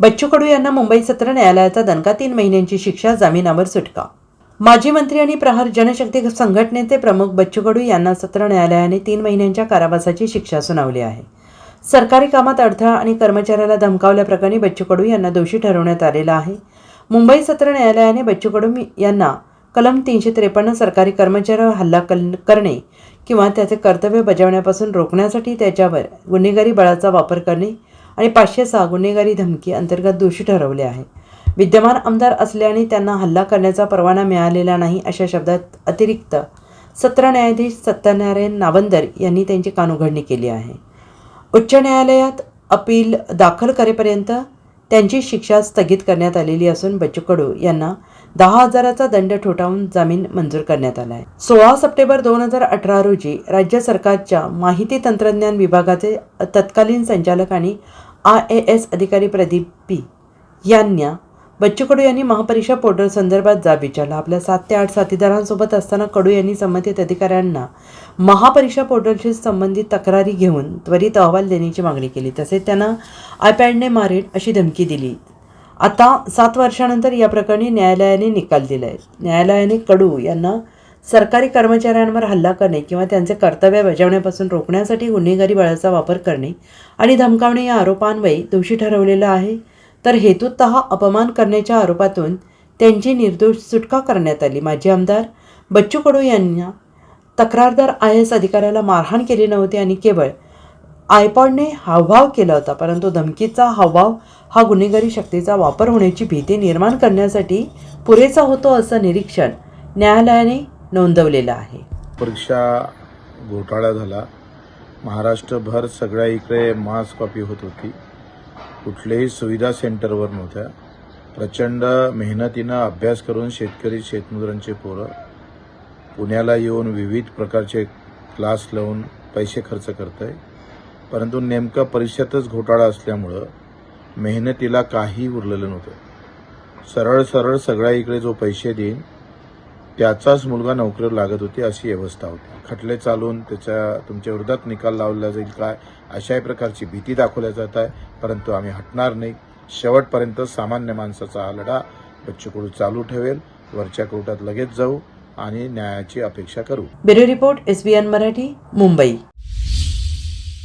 बच्चू कडू यांना मुंबई सत्र न्यायालयाचा दणका तीन महिन्यांची शिक्षा जामिनावर सुटका. माजी मंत्री आणि प्रहार जनशक्ती संघटनेचे प्रमुख बच्चू कडू यांना सत्र न्यायालयाने तीन महिन्यांच्या कारावासाची शिक्षा सुनावली आहे. सरकारी कामात अडथळा आणि कर्मचाऱ्याला धमकावल्याप्रकरणी बच्चू कडू यांना दोषी ठरवण्यात आलेला आहे. मुंबई सत्र न्यायालयाने बच्चू कडू यांना कलम तीनशे त्रेपन्न सरकारी कर्मचाऱ्यावर हल्ला कल करणे किंवा त्याचे कर्तव्य बजावण्यापासून रोखण्यासाठी त्याच्यावर गुन्हेगारी बळाचा वापर करणे आणि पाचशे सहा गुन्हेगारी धमकी अंतर्गत दोषी ठरवले आहे. विद्यमान आमदार असल्याने त्यांना हल्ला करण्याचा परवाना मिळालेला नाही अशा शब्दात अतिरिक्त सत्र न्यायाधीश सत्यनारायण नावंदर यांनी त्यांची कानउघडणी केली आहे. उच्च न्यायालयात अपील दाखल करेपर्यंत त्यांची शिक्षा स्थगित करण्यात आलेली असून बच्चू कडू यांना दहा हजाराचा दंड ठोठावून जामीन मंजूर करण्यात आला आहे. सोळा सप्टेंबर दोन हजार अठरा रोजी राज्य सरकारच्या माहिती तंत्रज्ञान विभागाचे तत्कालीन संचालक आणि आय ए एस अधिकारी प्रदीप पी. यांना बच्चू कडू यांनी महापरीक्षा पोर्टल संदर्भात जाब विचारला. आपल्या सात ते आठ साथीदारांसोबत असताना कडू यांनी संबंधित अधिकाऱ्यांना महापरीक्षा पोर्टलशी संबंधित तक्रारी घेऊन त्वरित अहवाल देण्याची मागणी केली. तसेच त्यांना आयपॅडने मारेन अशी धमकी दिली. आता सात वर्षानंतर या प्रकरणी न्यायालयाने निकाल दिला आहे न्यायालयाने कडू यांना सरकारी कर्मचाऱ्यांवर हल्ला करणे किंवा त्यांचे कर्तव्य बजावण्यापासून रोखण्यासाठी गुन्हेगारी बळाचा वापर करणे आणि धमकावणे या आरोपांवयी दोषी ठरवलेलं आहे. तर हेतुत अपमान करण्याच्या आरोपातून त्यांची निर्दोष सुटका करण्यात आली. माजी आमदार बच्चू कडू यांना तक्रारदार आय एस अधिकाऱ्याला मारहाण केली नव्हती आणि केवळ आयपॉडने हावभाव केला होता. परंतु धमकीचा हावभाव हा गुन्हेगारी शक्तीचा वापर होण्याची भीती निर्माण करण्यासाठी पुरेसा होतो असं निरीक्षण न्यायालयाने नोंदवलेलं आहे. परीक्षा घोटाळा झाला. महाराष्ट्रभर सगळ्या इकडे मास कॉपी होत होती. कुठल्याही सुविधा सेंटरवर नव्हत्या. प्रचंड मेहनतीनं अभ्यास करून शेतकरी शेतमजुरांचे पोरं पुण्याला येऊन विविध प्रकारचे क्लास लावून पैसे खर्च करत आहे परंतु नेमका परीक्षेतच घोटाळा असल्यामुळं मेहनतीला काही उरलेलं नव्हतं. सरळ सरळ सगळ्या इकडे जो पैसे देईन त्याचाच मुलगा नोकरीवर लागत होती अशी व्यवस्था होती. खटले चालून त्याच्या तुमच्या विरोधात निकाल लावला जाईल काय अशाही प्रकारची भीती दाखवल्या जात आहे. परंतु आम्ही हटणार नाही. शेवटपर्यंत सामान्य माणसाचा हा लढा बच्चूकडू चालू ठेवेल. वरच्या कोर्टात लगेच जाऊ आणि न्यायाची अपेक्षा करू. Bureau report S N Marathi Mumbai.